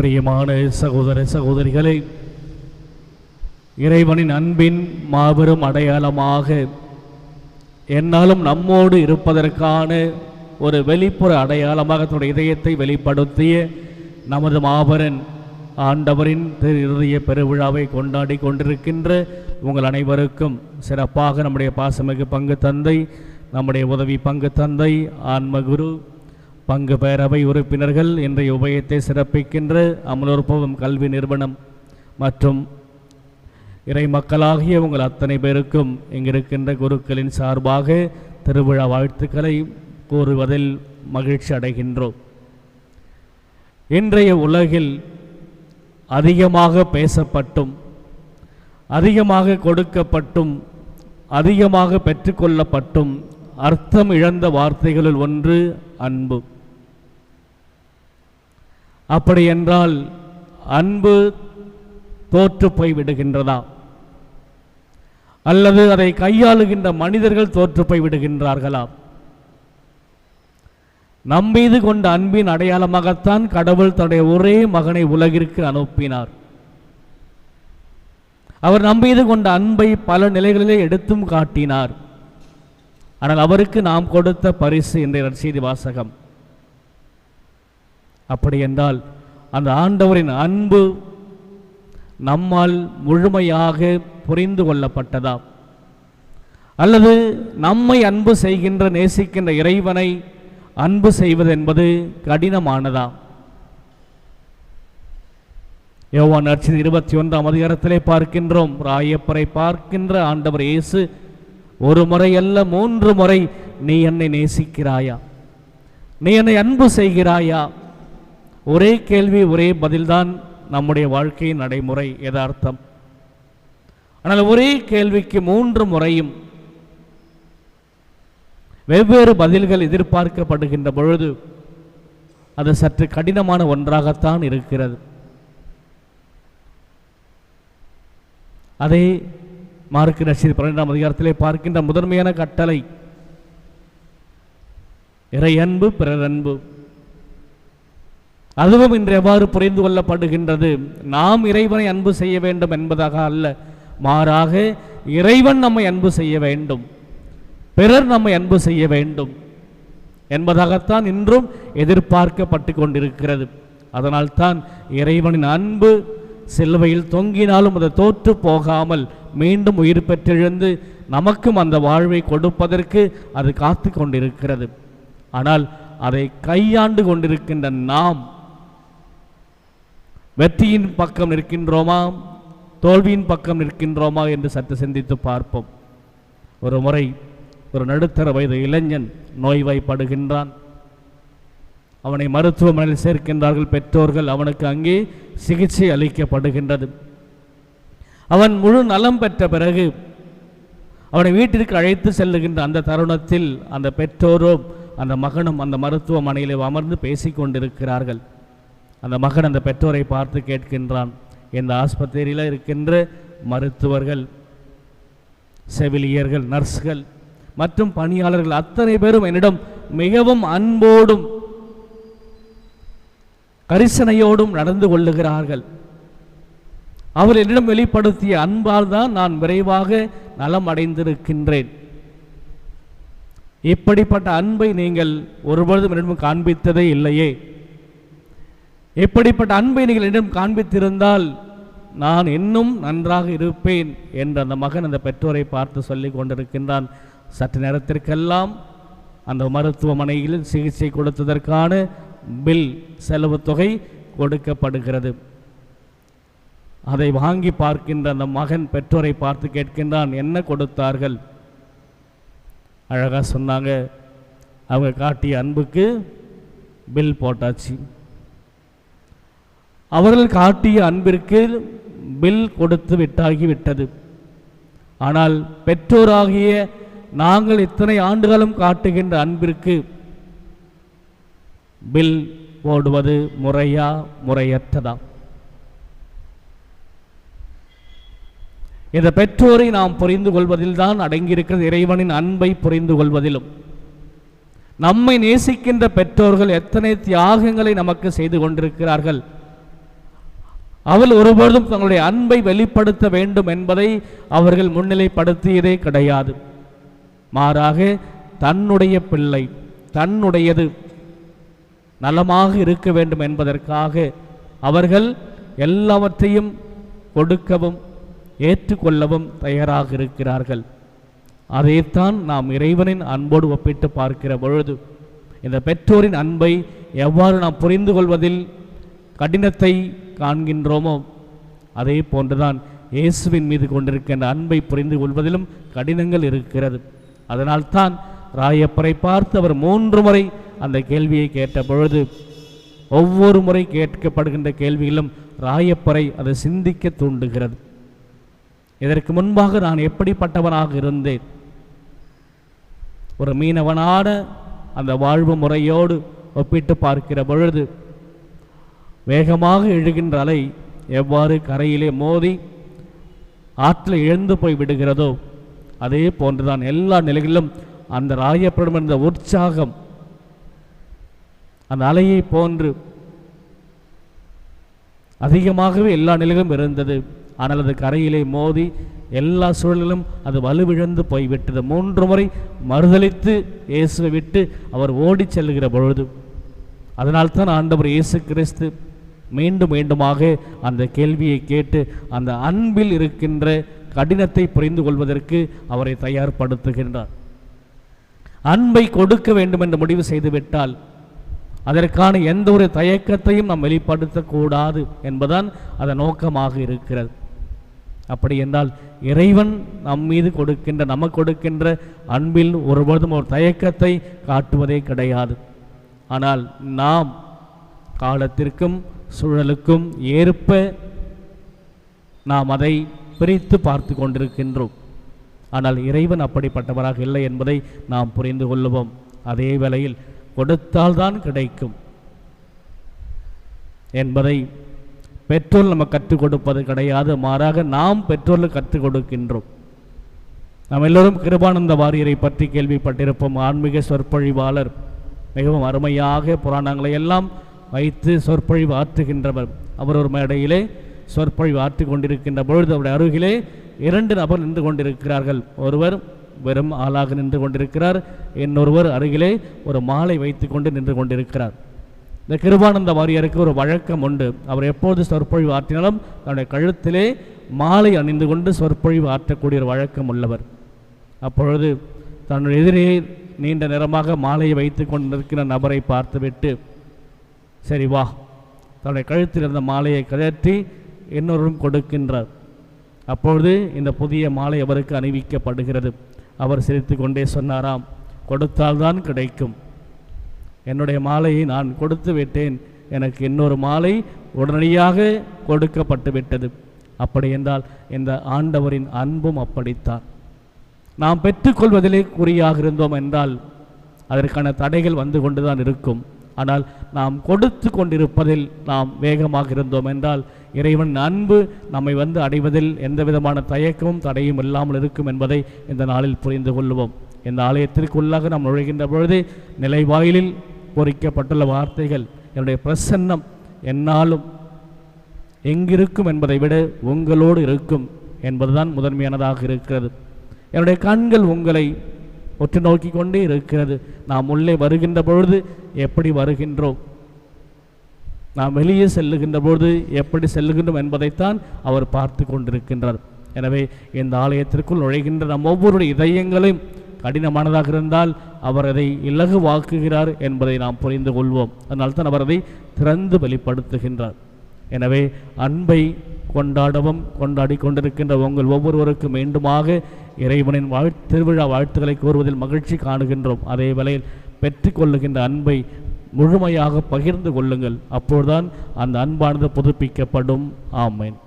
பிரியமான சகோதர சகோதரிகளை இறைவனின் அன்பின் மாபெரும் அடையாளமாக என்னாலும் நம்மோடு இருப்பதற்கான ஒரு வெளிப்புற அடையாளமாக தன்னுடைய இதயத்தை வெளிப்படுத்திய நமது மாபெரன் ஆண்டவரின் திரு இருதய பெருவிழாவை கொண்டாடி கொண்டிருக்கின்ற உங்கள் அனைவருக்கும் சிறப்பாக நம்முடைய பாசமிகு பங்கு தந்தை நம்முடைய உதவி பங்கு தந்தை ஆன்மகுரு பங்கு பேரவை உறுப்பினர்கள் இன்றைய உபயத்தை சிறப்பிக்கின்ற அமலோற்பவம் கல்வி நிறுவனம் மற்றும் இறை மக்களாகிய உங்கள் அத்தனை பேருக்கும் இங்கிருக்கின்ற குருக்களின் சார்பாக திருவிழா வாழ்த்துக்களை கூறுவதில் மகிழ்ச்சி அடைகின்றோம். இன்றைய உலகில் அதிகமாக பேசப்பட்டும் அதிகமாக கொடுக்கப்பட்டும் அதிகமாக பெற்றுக்கொள்ளப்பட்டும் அர்த்தம் இழந்த வார்த்தைகளில் ஒன்று அன்பு. அப்படி என்றால் அன்பு தோற்று போய் விடுகின்றதா? அல்லது அதை கையாளுகின்ற மனிதர்கள் தோற்று போய் விடுகின்றார்களா நம்மீது கொண்ட அன்பின் அடையாளமாகத்தான் கடவுள் தன்னுடைய ஒரே மகனை உலகிற்கு அனுப்பினார். அவர் நம்மீது கொண்ட அன்பை பல நிலைகளிலே எடுத்தும் காட்டினார். ஆனால் அவருக்கு நாம் கொடுத்த பரிசு என்ற செய்தி வாசகம். அப்படி என்றால் அந்த ஆண்டவரின் அன்பு நம்மால் முழுமையாக புரிந்து கொள்ளப்பட்டதா? அல்லது நம்மை அன்பு செய்கின்ற நேசிக்கின்ற இறைவனை அன்பு செய்வது என்பது கடினமானதா? யோவான் நற்செய்தி இருபத்தி ஒன்றாம் அதிகாரத்திலே பார்க்கின்றோம். ராயப்பரை பார்க்கின்ற ஆண்டவர் இயேசு ஒரு முறை அல்ல மூன்று முறை நீ என்னை நேசிக்கிறாயா? நீ என்னை அன்பு செய்கிறாயா? ஒரே கேள்வி ஒரே பதில்தான் நம்முடைய வாழ்க்கையின் நடைமுறை யதார்த்தம். ஆனால் ஒரே கேள்விக்கு மூன்று முறையும் வெவ்வேறு பதில்கள் எதிர்பார்க்கப்படுகின்ற பொழுது அது சற்று கடினமான ஒன்றாகத்தான் இருக்கிறது. அதே மார்க்கு நட்சத்திர பன்னிரெண்டாம் அதிகாரத்திலே பார்க்கின்ற முதன்மையான கட்டளை இறை அன்பு பிறர் அன்பு அதுவும் இன்று எவ்வாறு புரிந்து கொள்ளப்படுகின்றது? நாம் இறைவனை அன்பு செய்ய வேண்டும் என்பதாக அல்ல. மாறாக இறைவன் நம்மை அன்பு செய்ய வேண்டும். பிறர் நம்மை அன்பு செய்ய வேண்டும் என்பதாகத்தான் இன்றும் எதிர்பார்க்கப்பட்டு கொண்டிருக்கிறது. அதனால்தான் இறைவனின் அன்பு சிலுவையில் தொங்கினாலும் அதை தோற்று போகாமல் மீண்டும் உயிர் பெற்றெழுந்து நமக்கும் அந்த வாழ்வை கொடுப்பதற்கு அது காத்து கொண்டிருக்கிறது. ஆனால் அதை கையாண்டு கொண்டிருக்கின்ற நாம் வெற்றியின் பக்கம் நிற்கின்றோமா? தோல்வியின் பக்கம் நிற்கின்றோமா என்று சற்று சிந்தித்து பார்ப்போம். ஒரு முறை ஒரு நடுத்தர வயது இளைஞன் நோய்வாய்ப்படுகின்றான். அவனை மருத்துவமனையில் சேர்க்கின்றார்கள் பெற்றோர்கள். அவனுக்கு அங்கே சிகிச்சை அளிக்கப்படுகின்றது. அவன் முழு நலம் பெற்ற பிறகு அவனை வீட்டிற்கு அழைத்து செல்லுகின்ற அந்த தருணத்தில் அந்த பெற்றோரும் அந்த மகனும் அந்த மருத்துவமனையில் அமர்ந்து பேசிக்கொண்டிருக்கிறார்கள். கொண்டிருக்கிறார்கள் அந்த மகன் அந்த பெற்றோரை பார்த்து கேட்கின்றான் இந்த ஆஸ்பத்திரியில் இருக்கின்ற மருத்துவர்கள் செவிலியர்கள் நர்ஸ்கள் மற்றும் பணியாளர்கள் அத்தனை பேரும் என்னிடம் மிகவும் அன்போடும் கரிசனையோடும் நடந்து கொள்ளுகிறார்கள். அவர் என்னிடம் வெளிப்படுத்திய அன்பால் தான் நான் விரைவாக நலம் அடைந்திருக்கின்றேன். இப்படிப்பட்ட அன்பை நீங்கள் ஒருபொழுதும் என்னிடம் காண்பித்ததே இல்லையே. எப்படிப்பட்ட அன்பை நீங்கள் என்னிடம் காண்பித்திருந்தால் நான் இன்னும் நன்றாக இருப்பேன் என்று அந்த மகன் அந்த பெற்றோரை பார்த்து சொல்லிக் கொண்டிருக்கின்றான். சற்று நேரத்திற்கெல்லாம் அந்த மருத்துவமனையில் சிகிச்சை கொடுத்ததற்கான பில் செலவு தொகை கொடுக்கப்படுகிறது. அதை வாங்கி பார்க்கின்ற அந்த மகன் பெற்றோரை பார்த்து கேட்கின்றான் என்ன கொடுத்தார்கள்? அழகாக சொன்னாங்க. அவங்க காட்டிய அன்புக்கு பில் போட்டாச்சு. அவர்கள் காட்டிய அன்பிற்கு பில் கொடுத்து விட்டாகிவிட்டது. ஆனால் பெற்றோராகிய நாங்கள் இத்தனை ஆண்டுகளும் காட்டுகின்ற அன்பிற்கு பில் போடுவது முறையா முறையற்றதா? இந்த பெற்றோரை நாம் புரிந்து கொள்வதில் தான் அடங்கியிருக்கிறது இறைவனின் அன்பை புரிந்து கொள்வதிலும். நம்மை நேசிக்கின்ற பெற்றோர்கள் எத்தனை தியாகங்களை நமக்கு செய்து கொண்டிருக்கிறார்கள்? அவள் ஒருபொழுதும் தங்களுடைய அன்பை வெளிப்படுத்த வேண்டும் என்பதை அவர்கள் முன்னிலைப்படுத்தியதே கிடையாது. மாறாக தன்னுடைய பிள்ளை தன்னுடையது நலமாக இருக்க வேண்டும் என்பதற்காக அவர்கள் எல்லாவற்றையும் கொடுக்கவும் ஏற்றுக்கொள்ளவும் தயாராக இருக்கிறார்கள். அதைத்தான் நாம் இறைவனின் அன்போடு ஒப்பிட்டு பார்க்கிற பொழுது இந்த பெற்றோரின் அன்பை எவ்வாறு நாம் புரிந்து கொள்வதில் கடினத்தை காண்கின்றோமோ? அதே போன்றுதான் இயேசுவின் மீது கொண்டிருக்கின்ற அன்பை புரிந்து கொள்வதிலும் கடினங்கள் இருக்கிறது. அதனால்தான் ராயப்பரை பார்த்து அவர் மூன்று முறை அந்த கேள்வியை கேட்ட பொழுது ஒவ்வொரு முறை கேட்கப்படுகின்ற கேள்வியிலும் ராயப்பரை அதை சிந்திக்க தூண்டுகிறது. இதற்கு முன்பாக நான் எப்படிப்பட்டவனாக இருந்தேன்? ஒரு மீனவனான அந்த வாழ்வு முறையோடு ஒப்பிட்டு பார்க்கிற பொழுது வேகமாக எழுகின்ற அலை எவ்வாறு கரையிலே மோதி ஆற்றில் இழந்து போய் விடுகிறதோ அதே போன்றுதான் எல்லா நிலைகளிலும் அந்த ராயப்படும் இருந்த உற்சாகம் அந்த அலையை போன்று அதிகமாகவே எல்லா நிலையிலும் இருந்தது. ஆனால் அது கரையிலே மோதி எல்லா சூழலிலும் அது வலுவிழந்து போய்விட்டது மூன்று முறை மறுதளித்து இயேசுவை விட்டு அவர் ஓடிச் செல்லுகிற பொழுது அதனால்தான் ஆண்டவர் இயேசு கிறிஸ்து மீண்டும் மீண்டுமாக அந்த கேள்வியை கேட்டு அந்த அன்பில் இருக்கின்ற கடினத்தை புரிந்து கொள்வதற்கு அவரை தயார்படுத்துகின்றார். அன்பை கொடுக்க வேண்டும் என்று முடிவு செய்துவிட்டால் அதற்கான எந்த ஒரு தயக்கத்தையும் நாம் வெளிப்படுத்தக்கூடாது என்பதுதான் அதன் நோக்கமாக இருக்கிறது. அப்படி என்றால் இறைவன் நம் மீது கொடுக்கின்ற நமக்கு கொடுக்கின்ற அன்பில் ஒருபொழுதும் ஒரு தயக்கத்தை காட்டுவதே கிடையாது. ஆனால் நாம் காலத்திற்கும் சூழலுக்கும் ஏற்ப நாம் அதை பிரித்து பார்த்து கொண்டிருக்கின்றோம். ஆனால் இறைவன் அப்படிப்பட்டவராக இல்லை என்பதை நாம் புரிந்து கொள்ளுவோம். அதே வேளையில் கொடுத்தால்தான் கிடைக்கும் என்பதை பெற்றோர் நம்ம கற்றுக் கொடுப்பது கிடையாது. மாறாக நாம் பெற்றோர்கள் கற்றுக் கொடுக்கின்றோம். நாம் எல்லோரும் கிருபானந்த வாரியரை பற்றி கேள்விப்பட்டிருப்போம். ஆன்மீக சொற்பொழிவாளர் மிகவும் அருமையாக புராணங்களை எல்லாம் வைத்து சொற்பொழிவு ஆற்றுகின்றவர். அவர் ஒரு மேடையிலே சொற்பொழிவு ஆற்றி கொண்டிருக்கின்ற பொழுது அவருடைய அருகிலே இரண்டு நபர் நின்று கொண்டிருக்கிறார்கள். ஒருவர் வெறும் ஆளாக நின்று கொண்டிருக்கிறார். இன்னொருவர் அருகிலே ஒரு மாலை வைத்துக்கொண்டு நின்று கொண்டிருக்கிறார். இந்த கிருபானந்த வாரியருக்கு ஒரு வழக்கம் உண்டு. அவர் எப்போது சொற்பொழிவு ஆற்றினாலும் தன்னுடைய கழுத்திலே மாலை அணிந்து கொண்டு சொற்பொழிவு ஆற்றக்கூடிய ஒரு வழக்கம் உள்ளவர். அப்பொழுது தன்னுடைய எதிரே நீண்ட நேரமாக மாலையை வைத்து கொண்டிருக்கிற நபரை பார்த்துவிட்டு சரி வா. தன்னுடைய கழுத்தில் இருந்த மாலையை கழற்றி இன்னொருவரும் கொடுக்கின்றார். அப்பொழுது இந்த புதிய மாலை அவருக்கு அணிவிக்கப்படுகிறது. அவர் சிரித்து கொண்டே சொன்னாராம் கொடுத்தால்தான் கிடைக்கும். என்னுடைய மாலையை நான் கொடுத்து விட்டேன். எனக்கு இன்னொரு மாலை உடனடியாக கொடுக்கப்பட்டு விட்டது. அப்படி என்றால் இந்த ஆண்டவரின் அன்பும் அப்படித்தான். நாம் பெற்றுக்கொள்வதிலே குறியாக இருந்தோம் என்றால் அதற்கான தடைகள் வந்து கொண்டுதான் இருக்கும். ஆனால் நாம் கொடுத்து கொண்டிருப்பதில் நாம் வேகமாக இருந்தோம் என்றால் இறைவன் அன்பு நம்மை வந்து அடைவதில் எந்த விதமான தயக்கமும் தடையும் இல்லாமல் இருக்கும் என்பதை இந்த நாளில் புரிந்து கொள்வோம். இந்த ஆலயத்திற்குள்ளாக நாம் நுழைகின்ற பொழுது நிலைவாயிலில் பொறிக்கப்பட்டுள்ள வார்த்தைகள் என்னுடைய பிரசன்னம் என்னாலும் எங்கிருக்கும் என்பதை விட உங்களோடு இருக்கும் என்பதுதான் முதன்மையானதாக இருக்கிறது. என்னுடைய கண்கள் உங்களை உற்று நோக்கி கொண்டே இருக்கிறது. நாம் உள்ளே வருகின்ற பொழுது எப்படி வருகின்றோம்? நாம் வெளியே செல்லுகின்ற பொழுது எப்படி செல்லுகின்றோம் என்பதைத்தான் அவர் பார்த்து கொண்டிருக்கின்றார். எனவே இந்த ஆலயத்திற்குள் நுழைகின்ற நம் ஒவ்வொருடைய இதயங்களையும் கடினமானதாக இருந்தால் அவர் அதை இலகுவாக்குகிறார் என்பதை நாம் புரிந்து கொள்வோம். அதனால்தான் அவர் அதை திறந்து வெளிப்படுத்துகின்றார். எனவே அன்பை கொண்டாடவும் கொண்டாடி கொண்டிருக்கின்ற உங்கள் ஒவ்வொருவருக்கும் மீண்டுமாக இறைவனின் வாழ் திருவிழா வாழ்த்துக்களை கூறுவதில் மகிழ்ச்சி காணுகின்றோம். அதே வேளையில் பெற்றுக்கொள்ளுகின்ற அன்பை முழுமையாக பகிர்ந்து கொள்ளுங்கள். அப்போதுதான் அந்த அன்பானது புதுப்பிக்கப்படும். ஆமேன்.